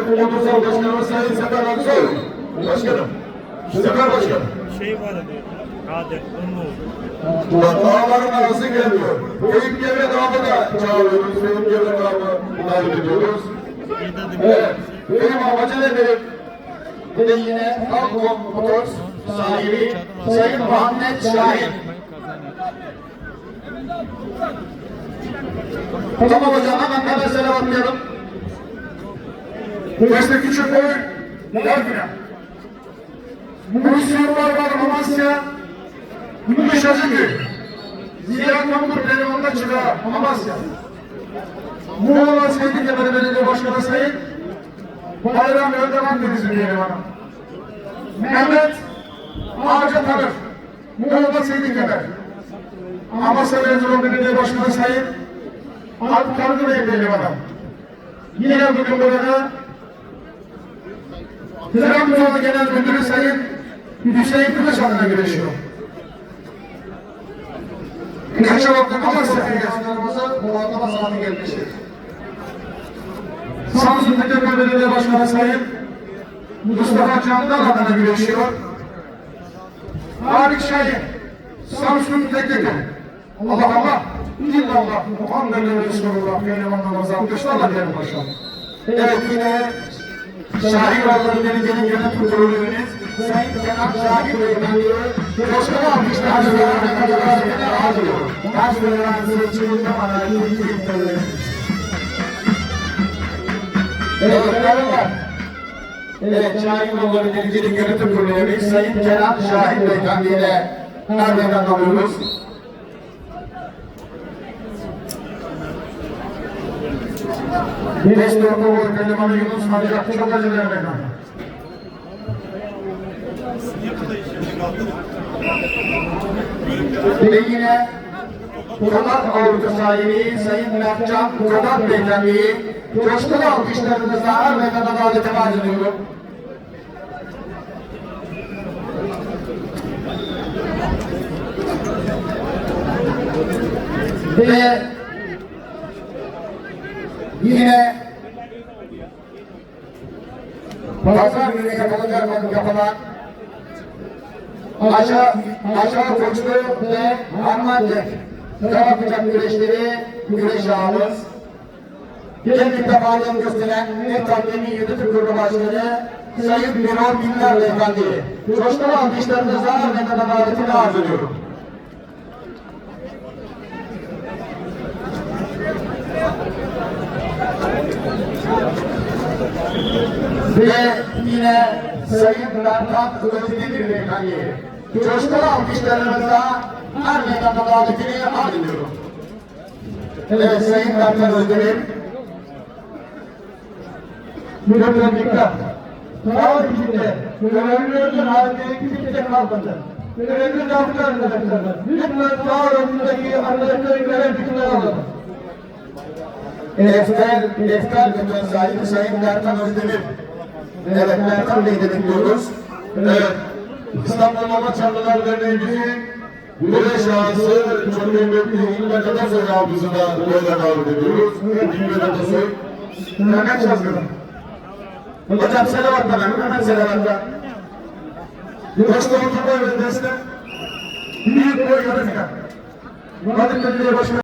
Başkanımız Sayın Sefer Aksoy. Başkanım. Sefer Başkanım. şey var diyor. Adet, onun oldu. Dağların arası geliyor. Eyüp Gevre Dağı'nı da çağırıyoruz. Eyüp Gevre Dağı'nı davet ediyoruz. Evet. Benim amacı nedir? De yine Halkon Motors sahibi Sayın Muhammed Şahin. Tamam hocam hemen hemen selamatlayalım. Beste küçük boy, Delfina. Misyonlar var Amasya, Müşacıgül. Ziya Kamur Perivan'da çıra Amasya. Muğla Sevdik Emre Belediye Başkanı Sayın Bayram Erdoğan Denizli diyelim bana. Mehmet Ağaca Tanır. Muğla Sevdik Emre. Amasya Erzurum Belediye Başkanı Sayın Alp Kargı Bey bana. Yine bugün burada Trabzonlu Genel Müdürü Sayın Hüseyin Kılıç adına güreşiyor. Kaça baktık ama seferigaslarımızı muhataba saati gelmiştir. Samsun Tekke Belediye Başkanı Sayın Mustafa Candan adına güreşiyor. Harik Şahin, Samsun Tekke Allah Allah, illallah, Muhammedun Resulullah, Peygamberimize alkışlarla diyelim başkanım. Evet yine Şahin Oğlan'ın belediyenin yönetim kurulu üyeniz Sayın Kenan Şahin Beyefendi'ye coşkulu alkışlar sunuyorlar. Taş öğrencisi için de bana iyi bir Evet, merhaba. Evet, Şahin Oğlan'ın belediyenin yönetim kurulu üyemiz Sayın Kenan Şahin Beyefendi ile nereden alıyoruz? Beş dörtte bu kelimanı Yunus Hacı çok acı vermek lazım. Ve yine Polat Avrupa sahibi Sayın Mertcan Polat Beyefendi'yi coşkulu alkışlarınızla meydana davete arz ediyorum. Ve yine pazar günü yapılacak yapılan aşağı aşağı koçlu ve Harmanlı yapacak güreşleri güreş ağımız Kendikte varlığını gösteren ve takdimi yönetim kurulu başkanı Sayın Birol Binler Beyefendi. Coşkulu alkışlarınızla ve davetini arz ediyorum. Yine Sayın Berkan Özdemir Beyefendi. Coşkulu alkışlarınızla her meydanda davetini arz ediyorum. Evet Sayın Berkan Özdemir. Müdürlüğün dikkat. Sağlık içinde, görevlilerinin halinde kimse kalmadı. Görevli kapıda arkadaşlar. Lütfen sağ önündeki arkadaşların görev dışına alın. Defter, defter lütfen sahibi Sayın Berkan Özdemir. Evet, Berkan Bey'i de bekliyoruz. Evet, İstanbul Mama Çarlılar Derneğimizin Güneş şahsı çok kıymetli İlmet Atasoy da böyle davet ediyoruz. İlmet Atasoy. Mehmet Şazgın. Hocam selavatla ben, hemen selavatla. Başta oturma ve destek. Büyük boy final. Vadim Belediye Başkanı.